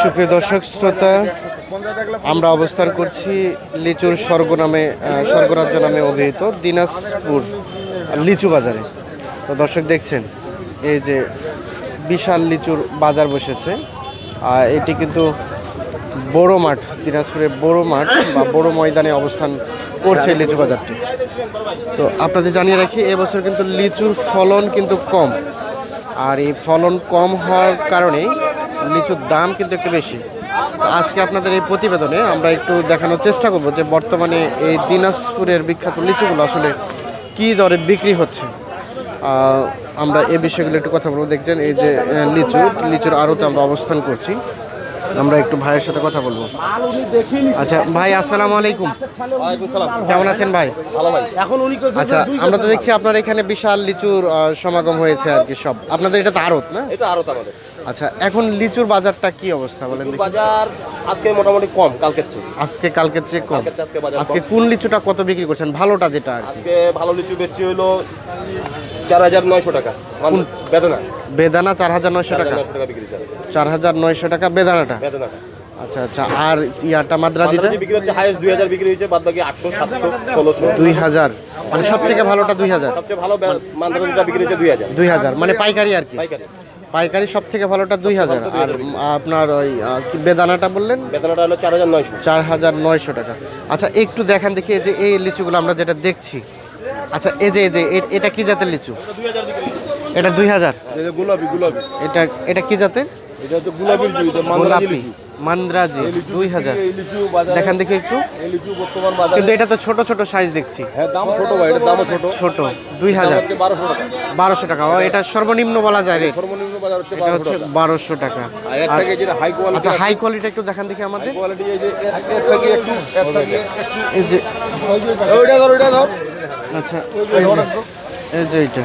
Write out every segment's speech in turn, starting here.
সুপ্রিয় দর্শক, শ্রোতা, আমরা অবস্থান করছি লিচুর স্বর্গ নামে স্বর্গরাজ্য নামে অভিহিত দিনাজপুর, লিচু বাজারে। তো দর্শক দেখছেন, এই যে বিশাল লিচুর বাজার বসেছে। আর এটি কিন্তু বড় মাঠ দিনাজপুরের বড় মাঠ বা বড় ময়দানে অবস্থান করছে লিচু বাজারটি। তো আপনাদের জানিয়ে রাখি, এবছর কিন্তু লিচুর ফলন কিন্তু কম। আর এই ফলন কম হওয়ার কারণে লিচুর দাম কিন্তু একটু বেশি। আজকে আপনাদের এই প্রতিবেদনে আমরা একটু দেখানোর চেষ্টা করব যে বর্তমানে এই দিনাজপুরের বিখ্যাত লিচুগুলো আসলে কি দরে বিক্রি হচ্ছে। আমরা এ বিষয়গুলো একটু কথা বলব। দেখছেন, এই যে লিচু, লিচুর আড়তে আমরা অবস্থান করছি। আমরা একটু ভাইয়ের সাথে কথা বলব। আচ্ছা ভাই আসসালামু আলাইকুম। সালাম। কেমন আছেন ভাই? এখন উনি আচ্ছা আমরা তো দেখছি আপনার এখানে বিশাল লিচুর সমাগম হয়েছে আর কি সব। আপনাদের এটা তো আড়ত না? এটা আমাদের। আচ্ছা এখন লিচুর বাজারটা কি অবস্থা বলেন দেখি? বাজার আজকে মোটামুটি কম কালকের চেয়ে। আজকে কালকের চেয়ে কম। আজকে বাজার আজকে কম। কোন লিচুটা কত বিক্রি করছেন? ভালোটা যেটা আজকে ভালো লিচু বেচছি হলো চার হাজার নয়শো টাকা। মান- বেদনা। বেদানা চার হাজার নয়শো টাকা। চার হাজার নয়শো টাকা বেদানাটা? আচ্ছা আচ্ছা আর ইয়াটা মাদ্রাজিটা? বিক্রি হচ্ছে হাইয়েস্ট বিক্রি বাদ বাকি হাজার। মানে ভালোটা সবচেয়ে ভালো বিক্রি মানে পাইকারি আর কি? পাইকারি। পাইকারি সব থেকে ভালোটা দুই হাজার। আর আপনার ওই বেদানাটা বললেন? বেদনাটা হলো চার হাজার নয়শো। চার হাজার নয়শো টাকা। আচ্ছা একটু দেখেন দেখি যে এই লিচুগুলো আমরা যেটা দেখছি আচ্ছা এই যে এই যে এটা কি জাতের লিচু? এটা দুই হাজার। এটা গোলাপি গোলাপি। এটা এটা কি জাতের? এটা গোলাপির গোলাপি মান্দ্রাজি দুই হাজার। দেখেন দেখি একটু। কিন্তু এটা তো ছোট ছোট সাইজ দেখছি। হ্যাঁ দাম ছোট ভাই এটা দামও ছোট। ছোট দুই হাজার। বারোশো টাকা। বারোশো টাকা। ও এটা সর্বনিম্ন বলা যায় সর্বনিম্ন এটা হচ্ছে বারোশো টাকা। আচ্ছা হাই কোয়ালিটি একটু দেখান দেখি আমাদের। কোয়ালিটি এই যে এর- এর থেকে একটু এর থেকে একটু এই যে ওইটা ধর ওইটা ধর। আচ্ছা এই যে এই যে এটা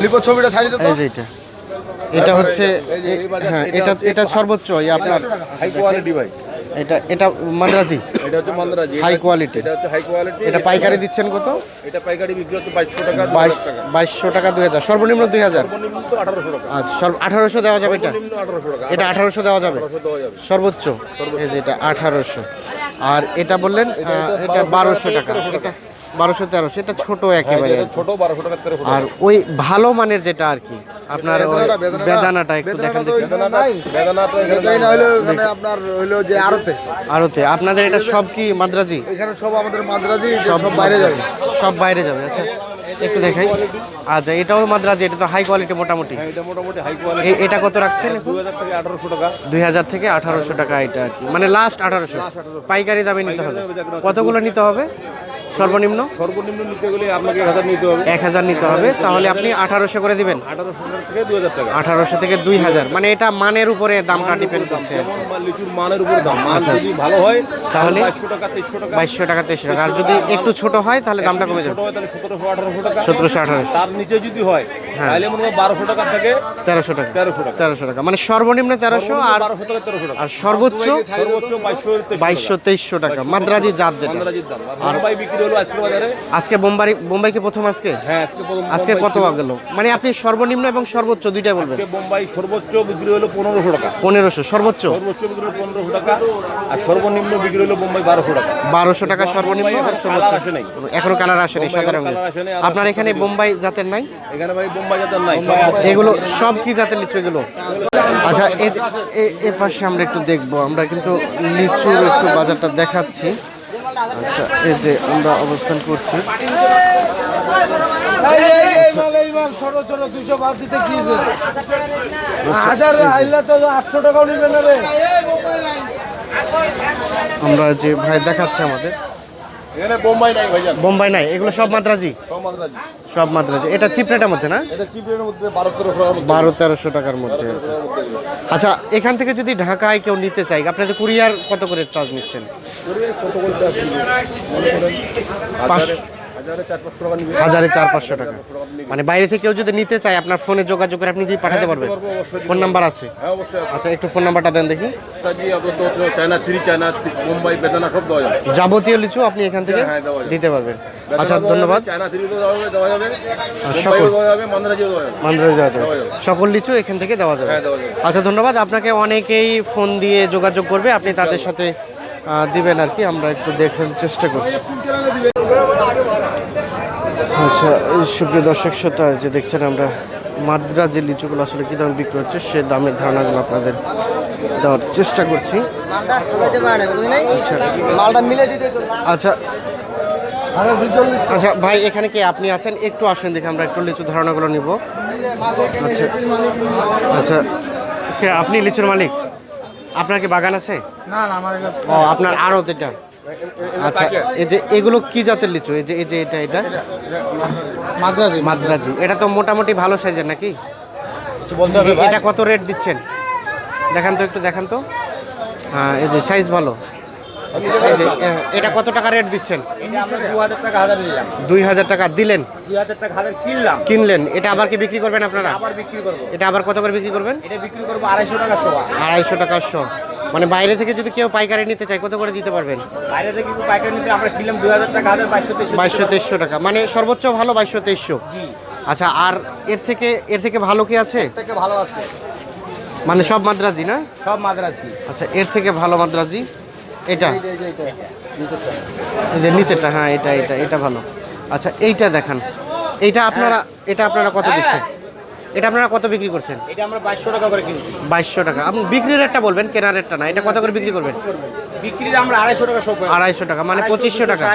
লিপো ছবিটা ছাড়ি দে এই যে এটা এটা হচ্ছে হ্যাঁ এটা এটা সর্বোচ্চ আপনার হাই কোয়ালিটি ভাই। এটা এটা মাদ্রাজি এটা হচ্ছে মান্দারাজি হাই কোয়ালিটি এটা হচ্ছে হাই কোয়ালিটি এটা পাইকারি দিচ্ছেন কত? এটা পাইকারি বিক্রি হচ্ছে বাইশশো টাকা দু বাইশ হাজার টাকা সর্বনিম্ন দুই হাজার? সর্বনিম্ন তো আঠারোশো টাকা। আচ্ছা সর্ব আঠারোশো দেওয়া যাবে এটা? সর্বনিম্ন আঠারোশো টাকা। এটা আঠারোশো দেওয়া যাবে? আঠারোশো দেওয়া যাবে। সর্বোচ্চ? এই যে এটা আঠারোশো। আর এটা বললেন এটা বারোশো টাকা। এটা বারোশো তেরোশো এটা ছোট একেবারে ছোট বারোশো টাকা তেরোশো আর ওই ভালো মানের যেটা আর কি আপনার বেদানাটা, একটু দেখেন হলো আপনার হইল যে আড়তে আরতে। আপনাদের এটা সব কি মাদ্রাজি? এখানে সব আমাদের মাদ্রাজি সব বাইরে যাবে। সব বাইরে যাবে আচ্ছা। একটু দেখাই। আচ্ছা এটাও মাদ্রাজি এটা তো হাই কোয়ালিটি মোটামুটি। এটা মোটামুটি হাই কোয়ালিটি এটা কত রাখছেন দু হাজার থেকে আঠারোশো টাকা। দুই হাজার থেকে আঠারোশো টাকা এটা আর কি। মানে লাস্ট আঠারোশো। পাইকারি দামে নিতে হবে। কতগুলো নিতে হবে? সর্বনিম্ন? সর্বনিম্ন নিতে গেলে আপনাকে এক হাজার নিতে হবে। এক হাজার নিতে হবে। তাহলে আপনি আঠারোশো করে দিবেন। আঠারোশো থেকে দু হাজার টাকা। আঠারোশো থেকে দুই হাজার। মানে এটা মানের উপরে দামটা ডিপেন্ড করছে। লিচুর মানের উপর দাম। মান যদি ভালো হয় তাহলে? বাইশশো টাকা তেইশশো টাকা। বাইশশো টাকা তেইশশো টাকা। আর যদি একটু ছোট হয় তাহলে দামটা কমে যাবে। সতেরোশো আঠারোশো টাকা। সতেরোশো আঠারোশো। তার নিচে যদি হ্যাঁ। তাহলে মনে হয় বারোশো টাকা থেকে তেরোশো টাকা। তেরোশো টাকা। তেরোশো টাকা। মানে সর্বনিম্ন তেরোশো আর বারোশো টাকা তেরোশো টাকা। আর সর্বোচ্চ সর্বোচ্চ বাইশশো তেইশশো টাকা। মাদ্রাজি জাত যেটা। আর বোম্বাই বিক্রি হলো আজকের বাজারে। আজকে বোম্বাই বোম্বাই কি প্রথম আজকে? হ্যাঁ আজকে কত গেল? মানে আপনি সর্বনিম্ন এবং সর্বোচ্চ দুইটাই বলবেন। আজকে বোম্বাই সর্বোচ্চ বিক্রি হলো পনেরোশো টাকা। পনেরোশো সর্বোচ্চ? সর্বোচ্চ বিক্রি হলো পনেরোশো টাকা। আর সর্বনিম্ন বিক্রি হলো বোম্বাই বারোশো টাকা। বারোশো টাকা সর্বনিম্ন আর সর্বোচ্চ। কালার এখনও কালার আসেনি সাদা রঙের আপনার এখানে বোম্বাই জাতের নাই? এখানে ভাই এগুলো সব কি জাতের লিচু এগুলো? আচ্ছা এ- পাশে আমরা একটু দেখব আমরা কিন্তু লিচুর একটু বাজারটা দেখাচ্ছি। আচ্ছা এই যে আমরা অবস্থান করছি। ছোট ছোট দুইশো বাদ দিতে কি হাজার আইলে তো আটশো টাকাও নিবে না রে। আমরা যে ভাই দেখাচ্ছে আমাদের এখানে বোম্বাই নাই ভাইজান। বোম্বাই নাই এগুলো সব মাদ্রাজি? সব মাদ্রাজি। সব মাদ্রাজি। এটা চিপ রেটের মধ্যে না? এটা চিপরেটার মধ্যে বারো তেরোশো টাকার মধ্যে। বারো তেরোশো টাকার মধ্যে। আচ্ছা এখান থেকে যদি ঢাকায় কেউ নিতে চাই আপনাদের কুরিয়ার কত করে চার্জ নিচ্ছেন? কত করে চার্জ হাজারে চার পাঁচশো টাকা। মানে বাইরে থেকে কেউ যদি নিতে চায় আপনার ফোনে যোগাযোগ করে আপনি কি পাঠাতে পারবেন। ফোন নাম্বার আছে? হ্যাঁ আছে। আচ্ছা একটু ফোন নাম্বারটা দেন দেখি। চায়না থ্রি চায়না মুম্বাই বেদানা সব দেওয়া যাবে। যাবতীয় লিচু আপনি এখান থেকে হ্যাঁ। দিতে পারবেন। আচ্ছা ধন্যবাদ। সকল। সকল লিচু এখান থেকে দেওয়া যাবে। হ্যাঁ আচ্ছা ধন্যবাদ। আপনাকে অনেকেই ফোন দিয়ে যোগাযোগ করবে। আপনি তাদের সাথে দিবেন আর কি আমরা একটু দেখার চেষ্টা করছি। আচ্ছা সুপ্রিয় দর্শক শ্রোতা যে দেখছেন আমরা মাদ্রাজের লিচুগুলো আসলে কী দামে বিক্রি হচ্ছে সে দামের ধারণাগুলো আপনাদের দেওয়ার চেষ্টা করছি। আচ্ছা মালটা মিলে দিতে আচ্ছা আচ্ছা ভাই এখানে কি আপনি আছেন? একটু আসেন দেখে আমরা একটু লিচু ধারণাগুলো নিব। আচ্ছা আচ্ছা। আপনি লিচুর মালিক? আপনার কি বাগান আছে? না না আমার ও আপনার আড়ত এটা আচ্ছা এই যে এগুলো কি জাতের লিচু? এই যে এই যে এটা এটা? মাদ্রাজি। মাদ্রাজি। এটা তো মোটামুটি ভালো সাইজের নাকি? এটা কত রেট দিচ্ছেন? দেখান তো একটু দেখান তো। হ্যাঁ এই যে সাইজ ভালো। এটা কত টাকা রেট দিচ্ছেন? দুই হাজার টাকা দিলেন? কিনলেন। এটা আবার কি বিক্রি করবেন আপনারা? এটা আবার কত করে বিক্রি করবেন? আড়াইশো টাকা টাকা মানে বাইরে থেকে যদি কেউ পাইকারি নিতে চায় কত করে দিতে পারবেন? বাইরে থেকে পাইকারি নিতে আমরা কিনলাম দুই হাজার টাকা। বাইশশো তেইশশো টাকা। মানে সর্বোচ্চ ভালো বাইশশো তেইশশো। আচ্ছা আর এর থেকে এর থেকে ভালো কি আছে? ভালো আছে। মানে সব মাদ্রাজি না? সব মাদ্রাসি আচ্ছা এর থেকে ভালো মাদ্রাজি? এটা? যে নিচেরটা। হ্যাঁ এটা এটা এটা ভালো। আচ্ছা এইটা দেখান। এইটা আপনারা এটা আপনারা কত দিচ্ছেন? এটা আপনারা কত বিক্রি করছেন? এটা আমরা বাইশশো টাকা করে কিনছি। বাইশশো টাকা। আপনি বিক্রি রেটটা বলবেন কেনার রেটটা না। এটা কত করে বিক্রি করবেন? বিক্রির আমরা আড়াইশো টাকা শো করি। আড়াইশো টাকা মানে পঁচিশশো টাকা।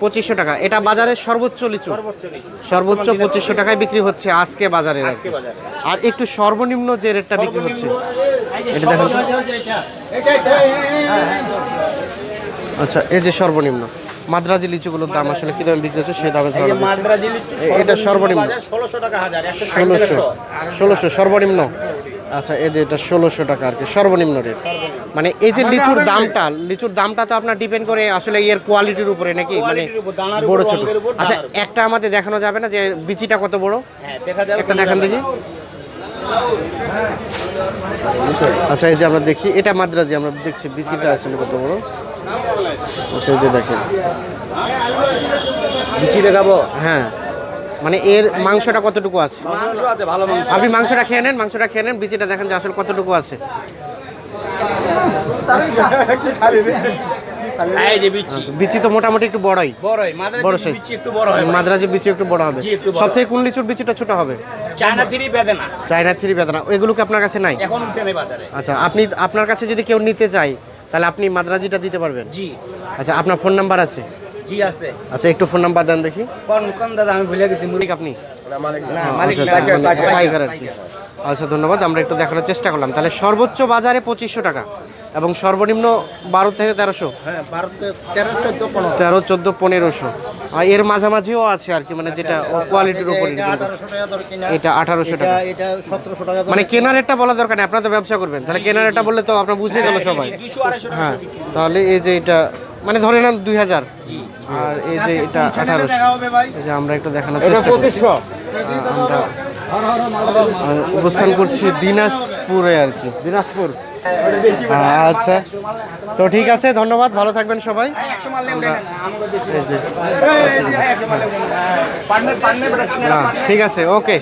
পঁচিশশো টাকা। এটা বাজারের সর্বোচ্চ লিচু। সর্বোচ্চ পঁচিশশো টাকায় বিক্রি হচ্ছে আজকে বাজারে আর একটু সর্বনিম্ন যে রেটটা বিক্রি হচ্ছে। এটা দেখেন। আচ্ছা এই যে সর্বনিম্ন। মাদ্রাজি লিচুগুলোর দাম আসলে কি দামে বিক্রি হচ্ছে সে দামে। মাদ্রাজি লিচু এটা সর্বনিম্ন। টাকা হাজার ষোলোশো। ষোলোশো সর্বনিম্ন। আচ্ছা এই যে এটা ষোলোশো টাকা আর কি সর্বনিম্ন রেট মানে এই যে লিচুর দামটা লিচুর দামটা তো আপনার ডিপেন্ড করে আসলে এর কোয়ালিটির উপরে নাকি? মানে বড় ছোট। আচ্ছা একটা আমাদের দেখানো যাবে না যে বিচিটা কত বড়? হ্যাঁ একটা দেখান দেখি। আচ্ছা এই যে আমরা দেখি এটা মাদ্রাজি আমরা দেখছি বিচিটা আসলে কত বড়। আচ্ছা এই যে দেখেন। বিচি দেখাবো হ্যাঁ। মানে এর মাংসটা কতটুকু আছে? মাংস আছে ভালো মাংস আপনি মাংসটা খেয়ে নেন মাংসটা খেয়ে নেন বিচিটা দেখেন যে আসলে কতটুকু আছে। বিচি। তো মোটামুটি একটু বড়ই। বড় একটু বড় মাদ্রাজি বিচি একটু বড় হবে। সব থেকে কোন লিচুর বিচিটা ছোট হবে? চায়না থ্রি বেদে না চায়না থ্রি বেদানা। এগুলো কি আপনার কাছে নাই? এখন বাজারে। আচ্ছা আপনি আপনার কাছে যদি কেউ নিতে চায় তাহলে আপনি মাদ্রাজিটা দিতে পারবেন? জি। আচ্ছা আপনার ফোন নাম্বার আছে? জি আছে। আচ্ছা একটু ফোন নাম্বার দেন দেখি। কোন কোন দাদা আমি ভুলে গেছি মুড়ি ঠিক আপনি? না আচ্ছা, আচ্ছা, পাইকার আর কি। আচ্ছা ধন্যবাদ আমরা একটু দেখানোর চেষ্টা করলাম। তাহলে সর্বোচ্চ বাজারে পঁচিশশো টাকা এবং সর্বনিম্ন বারো থেকে তেরোশো। হ্যাঁ তেরো চোদ্দ পনেরোশো। আর এর মাঝামাঝিও আছে আর কি মানে যেটা কোয়ালিটির উপর আঠারোশো টাকা দর কিনা। এটা আঠারোশো টাকা। এটা সতেরোশো টাকা মানে কেনার রেটটা বলা দরকার নেই আপনার তো ব্যবসা করবেন। তাহলে কেনার রেটটা বললে তো আপনার বুঝে গেল সবাই। দুশো হ্যাঁ তাহলে এই যে এটা মানে ধরে নেন দুই হাজার। আর এই যে এটা আঠারোশো। এই যে আমরা একটু দেখানোর চেষ্টা করছি। আমরা অবস্থান করছি দিনাজপুরে আর কি। দিনাজপুর। আচ্ছা। তো ঠিক আছে ধন্যবাদ। ভালো থাকবেন সবাই। হ্যাঁ, ঠিক আছে ওকে।